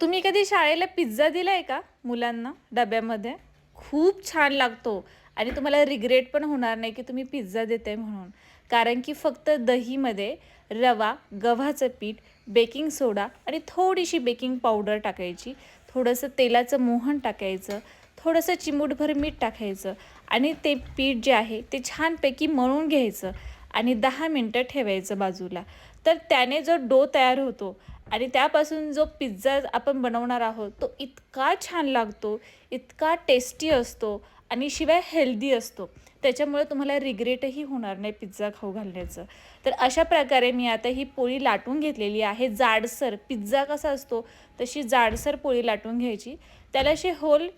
तुम्ही कधी शाळेला पिझ्झा दिला आहे का मुलांना डब्यामध्ये? खूप छान लागतो. आणि तुम्हाला रिग्रेट पण होणार नाही की तुम्ही पिझ्झा देते म्हणून. कारण की फक्त दहीमध्ये रवा गव्हाचं पीठ बेकिंग सोडा आणि थोडीशी बेकिंग पावडर टाकायची. थोडंसं तेलाचं मोहन टाकायचं. थोडंसं चिमूटभर मीठ टाकायचं. आणि ते पीठ जे आहे ते छानपैकी मळून घ्यायचं. आणि दहा मिनटं ठेवायचं बाजूला. तर त्याने जो डो तयार होतो आणि त्यापासून जो पिझ्झा आपण बनवणार आहोत तो इतका छान लागतो इतका टेस्टी असतो आणि शिवाय हेल्दी असतो. त्याच्यामुळे तुम्हाला रिग्रेटही होणार नाही पिझ्झा खाऊ घालण्याचं. तर अशा प्रकारे मी आता ही पोळी लाटून घेतलेली आहे. जाडसर पिझ्झा कसा असतो तशी जाडसर पोळी लाटून घ्यायची. त्याला असे होल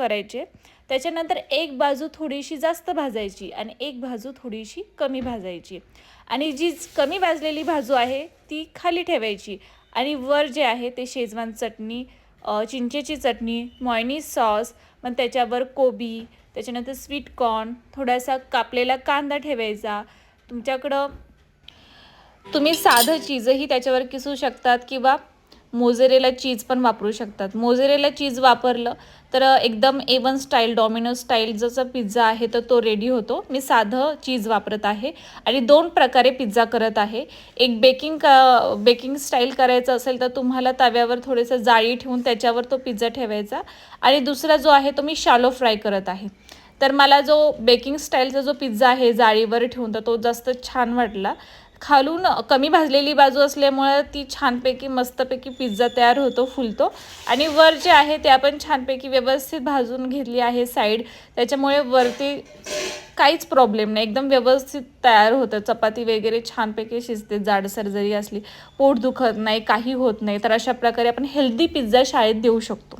करायचे. त्याच्यानंतर एक बाजू थोडीशी जास्त भाजायची आणि एक बाजू थोडीशी कमी भाजायची. आणि जी कमी भाजलेली बाजू आहे ती खाली ठेवायची. आणि वर जे आहे ते शेजवान चटणी चिंचेची चटणी मॉयनीज सॉस मग त्याच्यावर कोबी त्याच्यानंतर स्वीट कॉर्न थोडासा कापलेला कांदा ठेवायचा. तुमच्याकडं तुम्ही साधं चीजही त्याच्यावर किसू शकतात किंवा मोजेरेला चीज पण वापरू शकतात. मोजेरेला चीज वापरलं तर एकदम A one style Domino style जसं पिझ्झा आहे तर तो रेडी होतो. मी साधं चीज वापरत आहे आणि दोन प्रकारे पिझ्झा करत आहे. एक बेकिंग क बेकिंग स्टाईल करायचं असेल तर तुम्हाला तव्यावर थोडंसं जाळी ठेवून त्याच्यावर तो पिझ्झा ठेवायचा आणि दुसरा जो आहे तो मी शालो फ्राय करत आहे. तर मला जो बेकिंग स्टाईलचा जो पिझ्झा आहे जाळीवर ठेवून तर तो जास्त छान वाटला. खालून कमी भाजलेली बाजू असल्यामुळं ती छानपैकी मस्तपैकी पिझ्झा तयार होतो फुलतो. आणि वर जे आहे ते आपण छानपैकी व्यवस्थित भाजून घेतली आहे साईड त्याच्यामुळे वरती काहीच प्रॉब्लेम नाही. एकदम व्यवस्थित तयार होतं. चपाती वगैरे छानपैकी शिजते. जाडसर जरी असली पोट दुखत नाही काही होत नाही. तर अशा प्रकारे आपण हेल्दी पिझ्झा शाळेत देऊ शकतो.